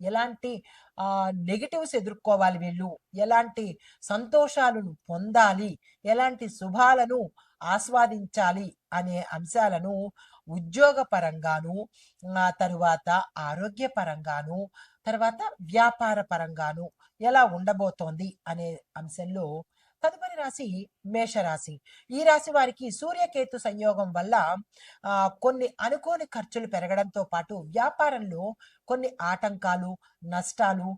ఎలాంటి నెగిటివ్స్ ఎదుర్కోవాలి వీళ్ళు? ఎలాంటి సంతోషాలను పొందాలి? ఎలాంటి శుభాలను ఆస్వాదించాలి అనే అంశాలను ఉద్యోగపరంగాను తరువాత ఆరోగ్యపరంగాను తర్వాత వ్యాపార పరంగాను ఎలా ఉండబోతోంది అనే అంశంలో తదుపరి రాశి మేషరాశి. ఈ రాశి వారికి సూర్యకేతు సంయోగం వల్ల కొన్ని అనుకోని ఖర్చులు పెరగడంతో పాటు వ్యాపారంలో కొన్ని ఆటంకాలు నష్టాలు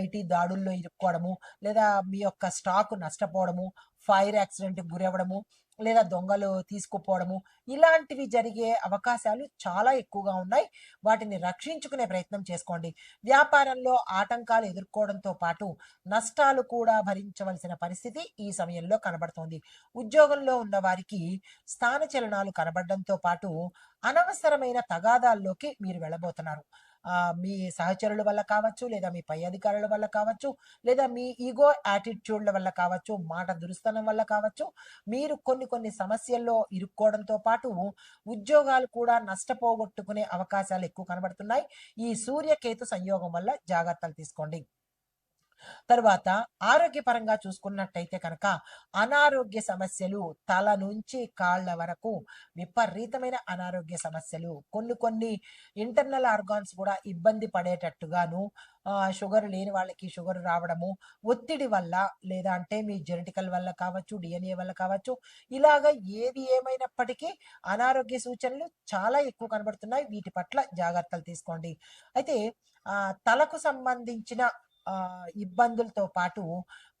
ఐటీ దాడుల్లో ఇరుక్కోవడము లేదా మీ యొక్క స్టాక్ నష్టపోవడము ఫైర్ యాక్సిడెంట్ గురవ్వడము లేదా దొంగలు తీసుకుపోవడము ఇలాంటివి జరిగే అవకాశాలు చాలా ఎక్కువగా ఉన్నాయి. వాటిని రక్షించుకునే ప్రయత్నం చేసుకోండి. వ్యాపారంలో ఆటంకాలు ఎదుర్కోవడంతో పాటు నష్టాలు కూడా భరించవలసిన పరిస్థితి ఈ సమయంలో కనబడుతోంది. ఉద్యోగంలో ఉన్న వారికి స్థానచలనాలు కనబడడంతో పాటు అనవసరమైన తగాదాల్లోకి మీరు వెళ్ళబోతున్నారు. మీ సహచరుల వల్ల కావచ్చు లేదా మీ పై అధికారుల వల్ల కావచ్చు లేదా మీ ఈగో యాటిట్యూడ్ల వల్ల కావచ్చు మాట దురుస్తనం వల్ల కావచ్చు మీరు కొన్ని కొన్ని సమస్యల్లో ఇరుక్కోవడంతో పాటు ఉద్యోగాలు కూడా నష్టపోగొట్టుకునే అవకాశాలు ఎక్కువ కనబడుతున్నాయి. ఈ సూర్యకేతు సంయోగం వల్ల జాగ్రత్తలు తీసుకోండి. తర్వాత ఆరోగ్యపరంగా చూసుకున్నట్టయితే కనుక అనారోగ్య సమస్యలు తల నుంచి కాళ్ళ వరకు విపరీతమైన అనారోగ్య సమస్యలు. కొన్ని కొన్ని ఇంటర్నల్ ఆర్గాన్స్ కూడా ఇబ్బంది పడేటట్టుగాను షుగర్ లేని వాళ్ళకి షుగర్ రావడము ఒత్తిడి వల్ల లేదా అంటే మీ జెనెటికల్ వల్ల కావచ్చు డిఎన్ఏ వల్ల కావచ్చు ఇలాగ ఏది ఏమైనప్పటికీ అనారోగ్య సూచనలు చాలా ఎక్కువ కనబడుతున్నాయి. వీటి పట్ల జాగ్రత్తలు తీసుకోండి. అయితే తలకు సంబంధించిన ఇబ్బందులతో పాటు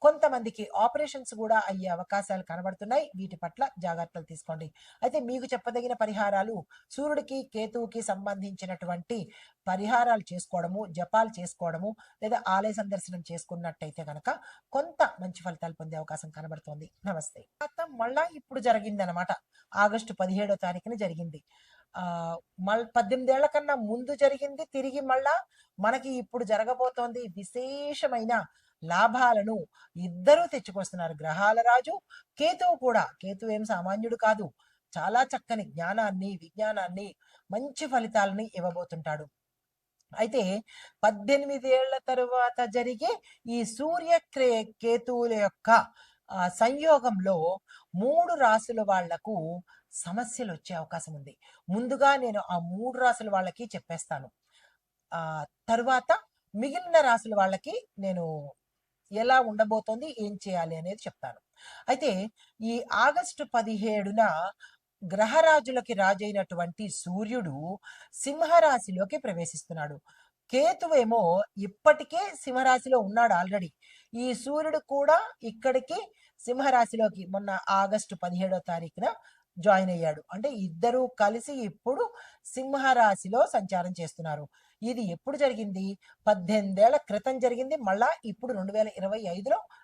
కొంతమందికి ఆపరేషన్స్ కూడా అయ్యే అవకాశాలు కనబడుతున్నాయి. వీటి పట్ల జాగ్రత్తలు తీసుకోండి. అయితే మీకు చెప్పదగిన పరిహారాలు సూర్యుడికి కేతువుకి సంబంధించినటువంటి పరిహారాలు చేసుకోవడము జపాలు చేసుకోవడము లేదా ఆలయ సందర్శనం చేసుకున్నట్టయితే కనుక కొంత మంచి ఫలితాలు పొందే అవకాశం కనబడుతోంది. నమస్తే. మళ్ళా ఇప్పుడు జరిగింది అనమాట ఆగస్టు పదిహేడో తారీఖున జరిగింది. మళ్ళీ పద్దెనిమిదేళ్ళ కన్నా ముందు జరిగింది తిరిగి మళ్ళా మనకి ఇప్పుడు జరగబోతోంది విశేషమైన లాభాలను ఇద్దరూ తెచ్చుకొస్తున్నారు. గ్రహాల రాజు కేతువు కూడా. కేతువు ఏం సామాన్యుడు కాదు. చాలా చక్కని జ్ఞానాన్ని విజ్ఞానాన్ని మంచి ఫలితాలని ఇవ్వబోతుంటాడు. అయితే పద్దెనిమిది ఏళ్ళ తరువాత జరిగే ఈ సూర్య కేతువుల యొక్క సంయోగంలో మూడు రాసుల వాళ్ళకు సమస్యలు వచ్చే అవకాశం ఉంది ముందుగా నేను ఆ మూడు రాసుల వాళ్ళకి చెప్పేస్తాను. ఆ తర్వాత మిగిలిన రాసుల వాళ్ళకి నేను ఎలా ఉండబోతోంది ఏం చేయాలి అనేది చెప్తాను. అయితే ఈ ఆగస్టు పదిహేడున గ్రహరాజులకి రాజైనటువంటి సూర్యుడు సింహరాశిలోకి ప్రవేశిస్తున్నాడు. కేతువేమో ఇప్పటికే సింహరాశిలో ఉన్నాడు ఆల్రెడీ. ఈ సూర్యుడు కూడా ఇక్కడికి సింహరాశిలోకి మొన్న ఆగస్టు పదిహేడో తారీఖున జాయిన్ అయ్యాడు. అంటే ఇద్దరూ కలిసి ఇప్పుడు సింహరాశిలో సంచారం చేస్తున్నారు. ఇది ఎప్పుడు జరిగింది? పద్దెనిమిదేళ్ళ క్రితం జరిగింది. మళ్ళా ఇప్పుడు రెండు వేల ఇరవై ఐదులో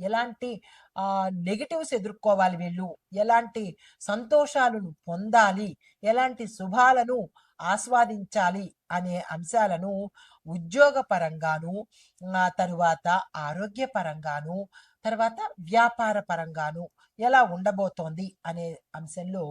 ఎలాంటి ఆ నెగిటివ్స్ ఎదుర్కోవాలి వీళ్ళు? ఎలాంటి సంతోషాలను పొందాలి? ఎలాంటి శుభాలను ఆస్వాదించాలి అనే అంశాలను ఉద్యోగ పరంగాను తరువాత ఆరోగ్య పరంగాను తర్వాత వ్యాపార పరంగాను ఎలా ఉండబోతోంది అనే అంశంలో